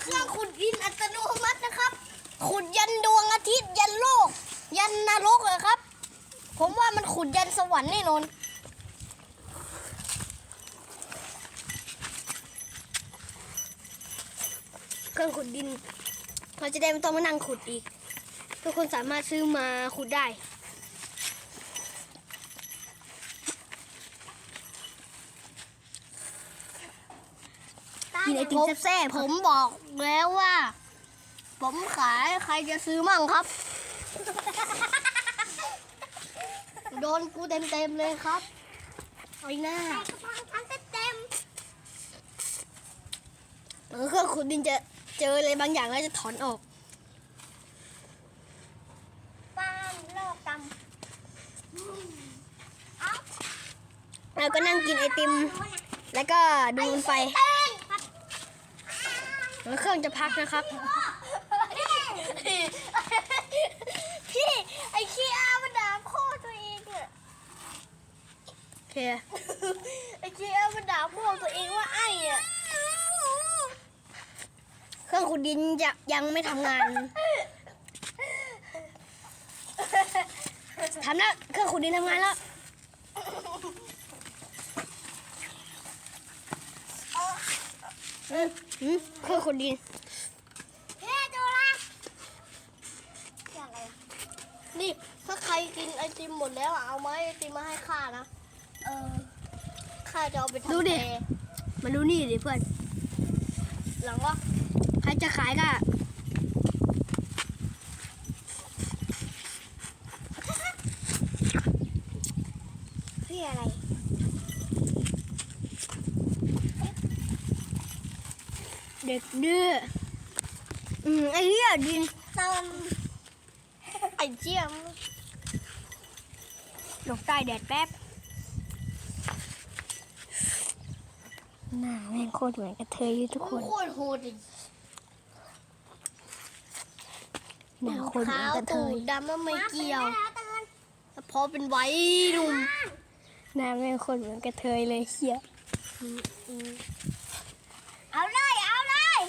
เครื่องขุดดินอัตโนมัตินะครับ ขุดยันดวงอาทิตย์ยันโลก ยันนรกเลยครับ ผมว่ามันขุดยันสวรรค์แน่นอนเครื่องขุดดินเราจะได้ไม่ต้องมานั่งขุดอีก ทุกคนสามารถซื้อมาขุดได้ กินไอติมแซ่บๆผมบอกแล้วว่า ผมขายใครจะซื้อมั่งครับ โดนกูเต็มๆเลยครับไอ้หน้าเต็มเออเครื่องขุดดินจะเจออะไรบางอย่างแล้วจะถอนออกป้ามโลกกแล้วก็นั่งกินไอติม แล้วก็ดูมันไฟำ เต้นครับแล้วเครื่องจะพักนะครับ พี่ไอ้ขี้อามันด่าพ่อตัวเองอะโอเค ไอ้ขี้อามันด่าพ่อตัวเองว่าไอ้อะเครื่องขุดดินจะยังไม่ทำงานทำแล้วเครื่องขุดดินทำงานแล้ว อืมอืมเครื่องขุดดินเฮ้ดูละอย่างไรนี่ถ้าใครกินไอติมหมดแล้วอะเอาไม้ไอติมมาให้ข้านะ เออข้าจะเอาไปทำดูดิแพรมาดูนี่ดิเพื่อน หลังว่าใครจะขายก็พี่อะไร เด็กดื้ออืมไอ้เหี้ยดินตอนไอ้เจียมหลบใต้แดดแป๊บหน้าแม่งโคตรเหมือนกระเทยอยู่ทุกคนโคตรโหดอีกหน้าโคตรเหมือนกระเทตูยดดำแล้วไม่เกี่ยวแต่พอเป็นไว้หนุ่มหน้าแม่งโคตรเหมือนกระเทยเลยเฮีย เอาเลย เอาเลย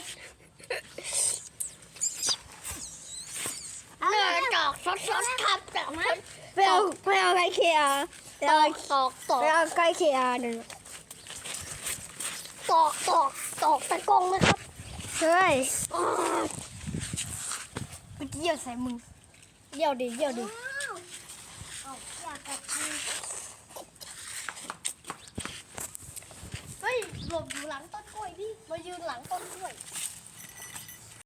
เอา เนื้ เล อยจอกซดซดครับจอกนะไปตเอาอกไปเอาไก่เคียไปตเอาอกตอกตอกไปเอาไก่เคียหนึ่งตอกตอกตอกตะกงนะครับเฮ้ยไปเยี่ยวใส่มึงเยี่ยวดิเยี่ยวดิเอาอยากจะกินเฮ้ยหลบอยู่หลังต้นกล้วยดิมายืนหลังต้นกล้วยเ